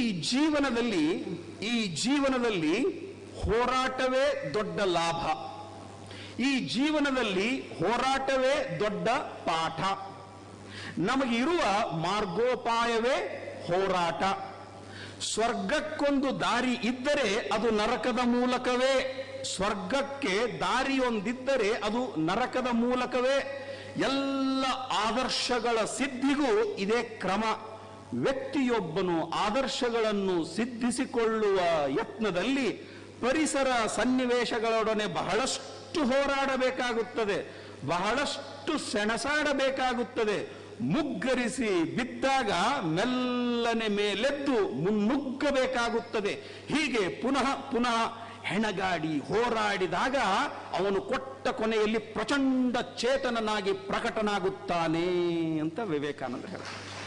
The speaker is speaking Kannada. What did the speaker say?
ಈ ಜೀವನದಲ್ಲಿ ಈ ಜೀವನದಲ್ಲಿ ಹೋರಾಟವೇ ದೊಡ್ಡ ಲಾಭ. ಈ ಜೀವನದಲ್ಲಿ ಹೋರಾಟವೇ ದೊಡ್ಡ ಪಾಠ. ನಮಗಿರುವ ಮಾರ್ಗೋಪಾಯವೇ ಹೋರಾಟ. ಸ್ವರ್ಗಕ್ಕೊಂದು ದಾರಿ ಇದ್ದರೆ ಅದು ನರಕದ ಮೂಲಕವೇ. ಸ್ವರ್ಗಕ್ಕೆ ದಾರಿಯೊಂದಿದ್ದರೆ ಅದು ನರಕದ ಮೂಲಕವೇ. ಎಲ್ಲ ಆದರ್ಶಗಳ ಸಿದ್ಧಿಗೂ ಇದೇ ಕ್ರಮ. ವ್ಯಕ್ತಿಯೊಬ್ಬನು ಆದರ್ಶಗಳನ್ನು ಸಿದ್ಧಿಸಿಕೊಳ್ಳುವ ಯತ್ನದಲ್ಲಿ ಪರಿಸರ ಸನ್ನಿವೇಶಗಳೊಡನೆ ಬಹಳಷ್ಟು ಹೋರಾಡಬೇಕಾಗುತ್ತದೆ, ಬಹಳಷ್ಟು ಸೆಣಸಾಡಬೇಕಾಗುತ್ತದೆ. ಮುಗ್ಗರಿಸಿ ಬಿದ್ದಾಗ ಮೆಲ್ಲನೆ ಮೇಲೆದ್ದು ಮುನ್ನುಗ್ಗಬೇಕಾಗುತ್ತದೆ. ಹೀಗೆ ಪುನಃ ಪುನಃ ಹೆಣಗಾಡಿ ಹೋರಾಡಿದಾಗ ಅವನು ಕೊಟ್ಟ ಕೊನೆಯಲ್ಲಿ ಪ್ರಚಂಡ ಚೇತನನಾಗಿ ಪ್ರಕಟನಾಗುತ್ತಾನೆ ಅಂತ ವಿವೇಕಾನಂದ ಹೇಳ್ತಾರೆ